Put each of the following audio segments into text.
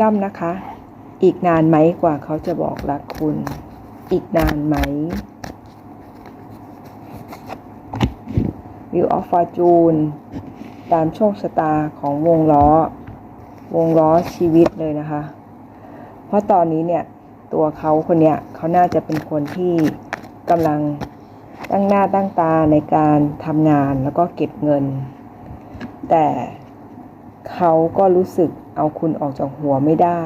ดั้มนะคะ อีกนานไหมกว่าเขาจะบอกรักคุณ อีกนานไหม View of Fortune ตามโชคชะตาของวงล้อ วงล้อชีวิตเลยนะคะ เพราะตอนนี้เนี่ยตัวเขาคนเนี้ยเขาน่าจะเป็นคนที่กำลังตั้งหน้าตั้งตาในการทำงานแล้วก็เก็บเงิน แต่ เขาก็รู้สึกเอาคุณออกจากหัวไม่ได้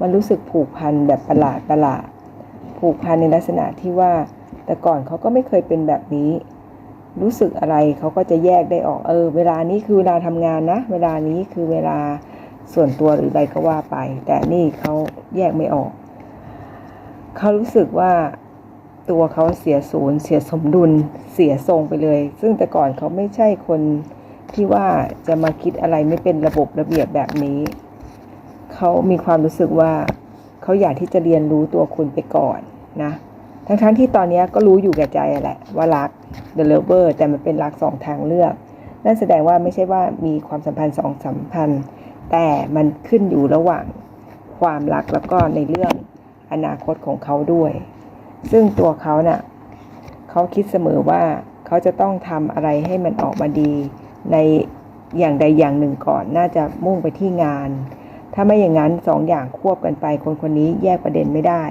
มันรู้สึกผูกพันแบบประหลาดประหลาด ผูกพันในลักษณะที่ว่า แต่ก่อนเขาก็ไม่เคยเป็นแบบนี้ รู้สึกอะไรเขาก็จะแยกได้ออก เออ เวลานี้คือเวลาทำงานนะ เวลานี้คือเวลาส่วนตัวหรืออะไรก็ว่าไป แต่นี่เขาแยกไม่ออก เขารู้สึกว่าตัวเขาเสียศูนย์ เสียสมดุล เสียทรงไปเลย ซึ่งแต่ก่อนเขาไม่ใช่คน ที่ว่าจะมาคิดอะไรไม่เป็นระบบระเบียบแบบนี้ เขามีความรู้สึกว่าเขาอยากที่จะเรียนรู้ตัวคุณไปก่อนนะ ทั้งๆทที่ตอนนี้ก็รู้อยู่แก่ใจแหละว่ารัก the lover แต่มันเป็นรักสองทางเลือก นั่นแสดงว่าไม่ใช่ว่ามีความสัมพันธ์สองสัมพันธ์ แต่มันขึ้นอยู่ระหว่างความรักแล้วก็ในเรื่องอนาคตของเขาด้วย ซึ่งตัวเขาเนะ่ะเขาคิดเสมอว่าเขาจะต้องทำอะไรให้มันออกมาดี ในอย่างใดอย่างหนึ่งก่อน น่าจะมุ่งไปที่งาน ถ้าไม่อย่างนั้นสองอย่างควบกันไป คนคนนี้แยกประเด็นไม่ได้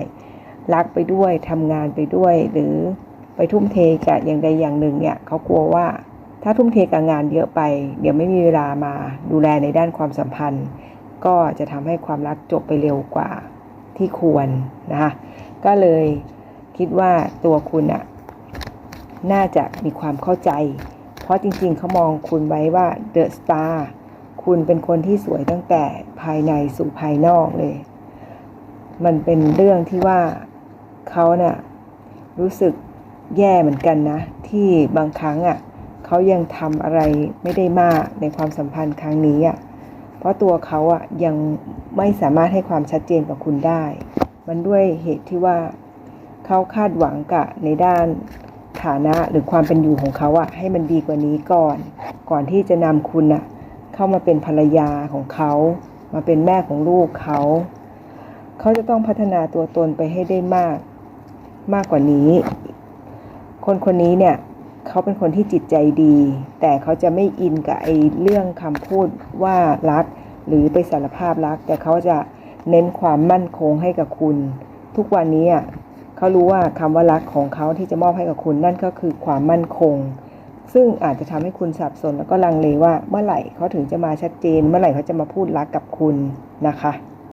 รักไปด้วยทำงานไปด้วย หรือไปทุ่มเทกับอย่างใดอย่างหนึ่งเนี่ยเขากลัวว่าถ้าทุ่มเทกับงานเยอะไป เดี๋ยวไม่มีเวลามาดูแลในด้านความสัมพันธ์ ก็จะทำให้ความรักจบไปเร็วกว่าที่ควรนะคะก็เลยคิดว่าตัวคุณอะน่าจะมีความเข้าใจ เพราะจริงๆ เขามองคุณไว้ว่าเดอะสตาร์คุณเป็นคนที่สวยตั้งแต่ภายในสู่ภายนอกเลย มันเป็นเรื่องที่ว่าเขาเนะ่ะรู้สึกแย่เหมือนกันนะ ที่บางครั้งอะ่ะเขายังทำอะไรไม่ได้มากในความสัมพันธ์ครั้งนี้อะ่ะเพราะตัวเขาอะ่ะยังไม่สามารถให้ความชัดเจนกับคุณได้ มันด้วยเหตุที่ว่าเขาคาดหวังกับในด้าน ฐานะหรือความเป็นอยู่ของเขาอะให้มันดีกว่านี้ก่อน ก่อนที่จะนำคุณอะ่ะเข้ามาเป็นภรรยาของเขา มาเป็นแม่ของลูกเขา เขาจะต้องพัฒนาตัวตนไปให้ได้มากมากกว่านี้ คนคนนี้เนี่ยเขาเป็นคนที่จิตใจดี แต่เขาจะไม่อินกับไอ้เรื่องคำพูดว่ารัก หรือไปสารภาพรัก แต่เขาจะเน้นความมั่นคงให้กับคุณ ทุกวันนี้อะ เขารู้ว่าคำว่ารักของเขาที่จะมอบให้กับคุณนั่นก็คือความมั่นคง ซึ่งอาจจะทำให้คุณสับสนแล้วก็ลังเลว่าเมื่อไหร่เขาถึงจะมาชัดเจน เมื่อไหร่เขาจะมาพูดรักกับคุณนะคะ